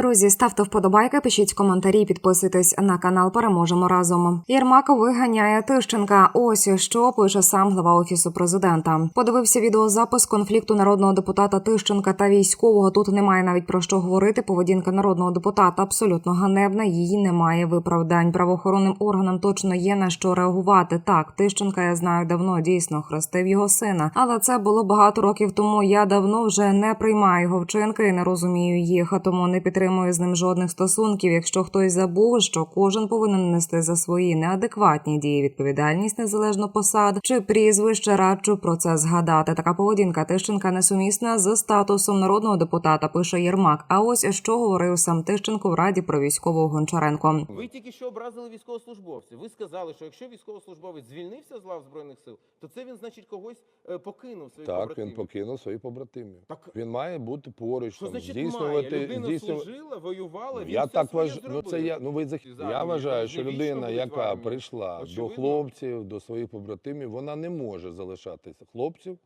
Друзі, ставте вподобайки, пишіть коментарі, підписуйтесь на канал. Переможемо разом. Єрмак виганяє Тищенка. Ось що пише сам глава офісу президента. Подивився відеозапис конфлікту народного депутата Тищенка та військового. Тут немає навіть про що говорити. Поведінка народного депутата абсолютно ганебна. Її немає виправдань. Правоохоронним органам точно є на що реагувати. Так, Тищенка я знаю давно дійсно хрестив його сина, але це було багато років тому. Я давно вже не приймаю його вчинки і не розумію їх, а тому не підтримую з ним жодних стосунків. Якщо хтось забув, що кожен повинен нести за свої неадекватні дії відповідальність незалежно посад чи прізвище, раджу про це згадати. Така поведінка Тищенка несумісна з статусом народного депутата. Пише Єрмак. А ось що говорив сам Тищенко в раді про військового Гончаренко. Ви тільки що образили військовослужбовців. Ви сказали, що якщо військовослужбовець звільнився з лав збройних сил, то це він, значить, когось е, покинув своїх Так, побратимів. він покинув своїх побратимів. Так- Він має бути поруч, Що там, значить здійснювати. має? Людина здійснювати- служила, воювала. я все так вважаю. Ну це я. Ну ви зах... Я вважаю, що людина, яка прийшла прийшла до хлопців, до своїх побратимів, вона не може залишатися хлопців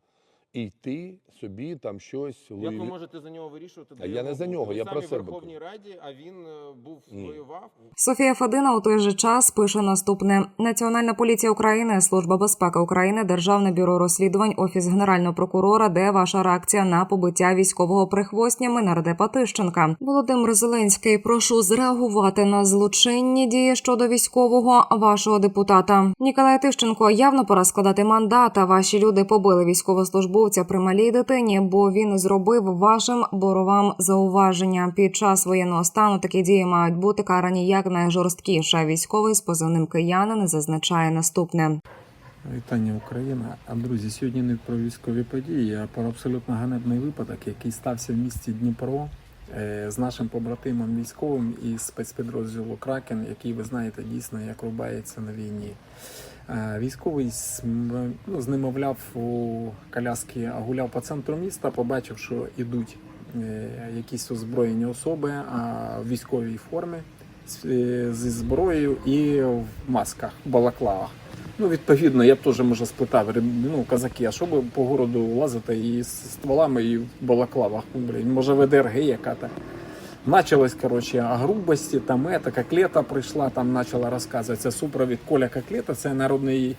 і йти собі там щось Як ви можете за нього вирішувати? А я його не за нього, Ви я самі про в себе Верховній Раді, а він е, був Ні. воював. Софія Федина у той же час пише наступне: Національна поліція України, Служба безпеки України, Державне бюро розслідувань, Офіс генерального прокурора. Де ваша реакція на побиття військового прихвостнями нардепа Тищенка? Володимир Зеленський, прошу зреагувати на злочинні дії щодо військового вашого депутата. Ніколай Тищенко явно пора складати мандат. А ваші люди побили військовослужбовця при малій дитині, бо він зробив вашим боровам зауваження. Під час воєнного стану такі дії мають бути карані як найжорсткіше. Військовий з позивним киянин зазначає наступне. Вітання Україна. А друзі, сьогодні не про військові події, а про абсолютно ганебний випадок, який стався в місті Дніпро е, з нашим побратимом військовим із спецпідрозділу Кракен, який ви знаєте дійсно як рубається на війні. Е, Військовий ну, з у коляски, а гуляв по центру міста, побачив, що йдуть е, якісь озброєні особи в військовій формі е, зі зброєю і в масках, балаклавах. Ну, відповідно, я б теж може спитав, «Реб- ну, казаки, а що ви по городу лазите і з стволами, і в балаклавах, Ну, блін, може ви ДРГ яка-то. Началось, коротше, о грубості, там ета, коклета прийшла, там почала розказувати. Це супровід Коля Коклета, це народний,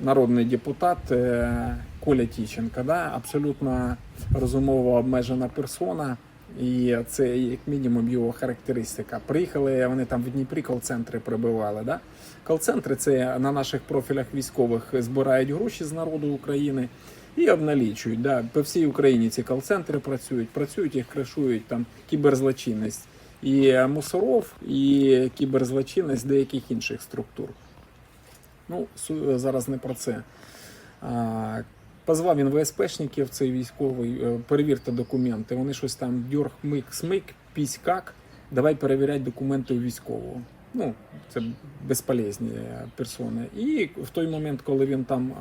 народний депутат е, Коля Тіченка, да? абсолютно розумово обмежена персона. І це як мінімум його характеристика. Приїхали вони там в Дніпрі кол-центри прибивали. Да? Кол-центри це на наших профілях військових збирають гроші з народу України і обналічують. Да? По всій Україні ці кол-центри працюють, працюють їх кришують там кіберзлочинність. І мусоров, і кіберзлочинність деяких інших структур. Ну, зараз не про це. А, Позвав він ВСПшників, цей військовий, е, перевірте документи. Вони щось там дьорг, мик, смик, пісь как. Давай перевіряти документи у військового. Ну, це безполезні персони. І в той момент, коли він там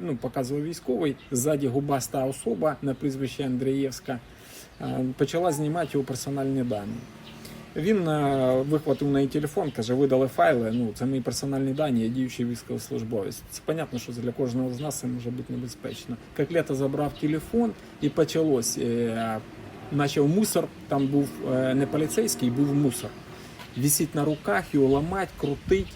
ну, показував військовий, ззаді губаста особа на прізвище Андрієвська почала знімати його персональні дані. Він вихватив на її телефон, каже, видали файли. Ну, це мої персональні дані, я діючий військовослужбовець. Це понятно, що для кожного з нас це може бути небезпечно. Коклета забрав телефон і почалось. Е, почав мусор, там був е, не поліцейський, був мусор. Вісить на руках, його ламать, крутить.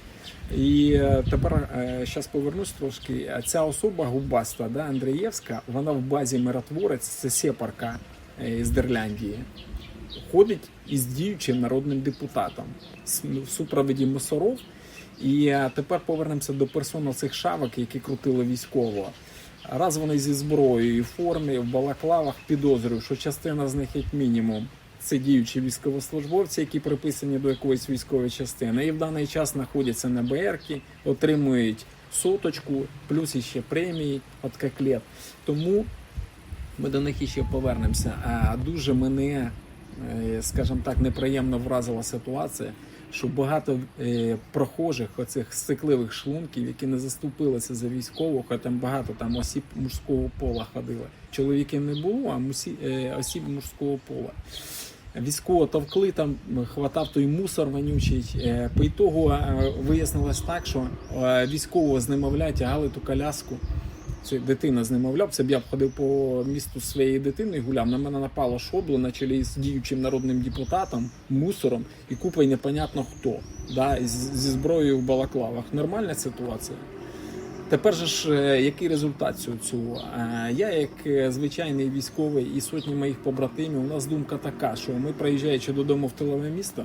І е, тепер зараз повернусь трошки. Ця особа губаста, да, Андрієвська, вона в базі миротворець, це сепарка е, з Дерляндії ходить із діючим народним депутатом в супроводі мусоров. І е, тепер повернемося до персон цих шавок, які крутили військово. Раз вони зі зброєю і формі, в балаклавах підозрюю, що частина з них, як мінімум, це діючі військовослужбовці, які приписані до якоїсь військової частини, і в даний час знаходяться на БРКі, отримують соточку, плюс іще премії від коклет. Тому ми до них іще повернемося. А дуже мене, е, скажімо так, неприємно вразила ситуація, що багато е, прохожих, оцих стикливих шлунків, які не заступилися за військового, хоча там багато там осіб мужського пола ходили. Чоловіків не було, а мусі, е, осіб мужського пола. Військово товкли, там хватав той мусор вонючий. Е, По ітогу е, вияснилось так, що е, військового з немовля тягали ту коляску Це дитина з немовлям. Це б я б ходив по місту зі своєю дитиною гуляв. На мене напало шобло на чолі з діючим народним депутатом, мусором і купою непонятно хто. Да, зі зброєю в балаклавах. Нормальна ситуація. Тепер же ж е, який результат цього? цього? Е, Я, як е, звичайний військовий і сотні моїх побратимів, у нас думка така, що ми, приїжджаючи додому в тилове місто,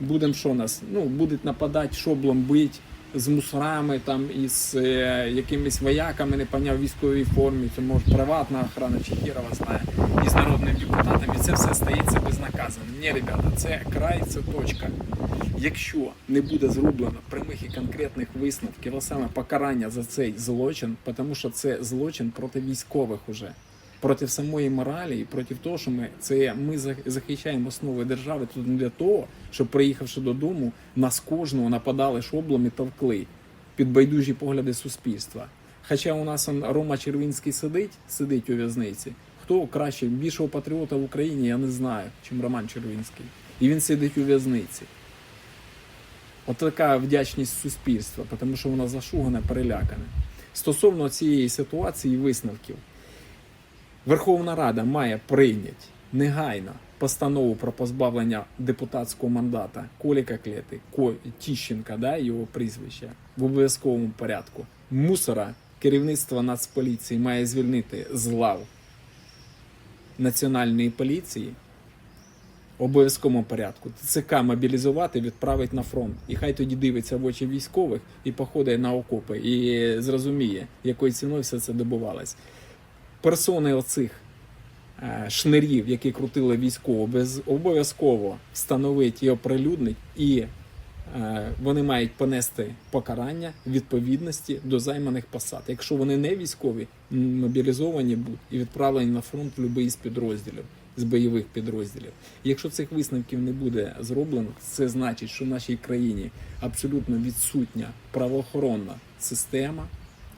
будемо що нас? Ну, будуть нападати, шоблом бить з мусорами, там із е, якимись вояками, не поняв військовій формі, це може приватна охрана чи хірова знає, і з народним депутатом, це все стається безнаказаним. Ні, ребята, це край, це точка. Якщо не буде зроблено прямих і конкретних висновків, а саме покарання за цей злочин, тому що це злочин проти військових уже. Проти самої моралі і проти того, що ми це ми захищаємо основи держави тут не для того, щоб приїхавши додому, нас кожного нападали шоблом і товкли під байдужі погляди суспільства. Хоча у нас Рома Червінський сидить, сидить у в'язниці. Хто краще більшого патріота в Україні, я не знаю, чим Роман Червінський. І він сидить у в'язниці. От така вдячність суспільства, тому що вона зашугане, перелякане. Стосовно цієї ситуації і висновків, Верховна Рада має прийняти негайно постанову про позбавлення депутатського мандата Коліка Клети, Ко... Тіщенка, да, його прізвище, в обов'язковому порядку. Мусора керівництво Нацполіції має звільнити з лав Національної поліції в обов'язковому порядку. ТЦК мобілізувати, відправити на фронт. І хай тоді дивиться в очі військових і походить на окопи, і зрозуміє, якою ціною все це добувалось. Персони оцих е, шнирів, які крутили військово, без обов'язково встановити і оприлюднить, і е, вони мають понести покарання відповідності до займаних посад. Якщо вони не військові, мобілізовані будуть і відправлені на фронт в будь-який з підрозділів. З бойових підрозділів. Якщо цих висновків не буде зроблено, це значить, що в нашій країні абсолютно відсутня правоохоронна система,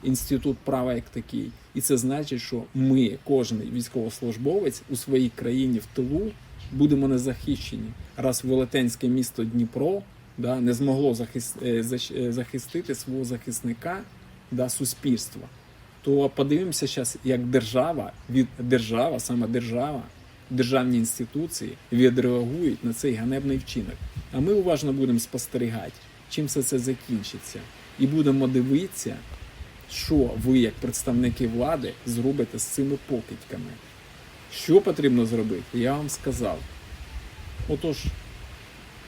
інститут права як такий. І це значить, що ми, кожен військовослужбовець у своїй країні в тилу, будемо незахищені. Раз велетенське місто Дніпро да, не змогло е, е, захистити свого захисника да, суспільства, то подивимося зараз, як держава від держава, саме держава, державні інституції відреагують на цей ганебний вчинок. А ми уважно будемо спостерігати, чим все це закінчиться, і будемо дивитися, що ви, як представники влади, зробите з цими покидьками. Що потрібно зробити, я вам сказав. Отож,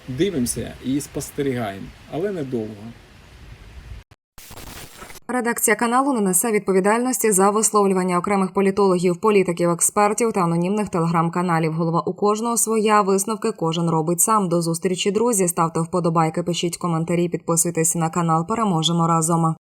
дивимося і спостерігаємо, але недовго. Редакція каналу не несе відповідальності за висловлювання окремих політологів, політиків, експертів та анонімних телеграм-каналів. Голова у кожного своя висновки кожен робить сам. До зустрічі, друзі. Ставте вподобайки, пишіть коментарі, підписуйтесь на канал. Переможемо разом.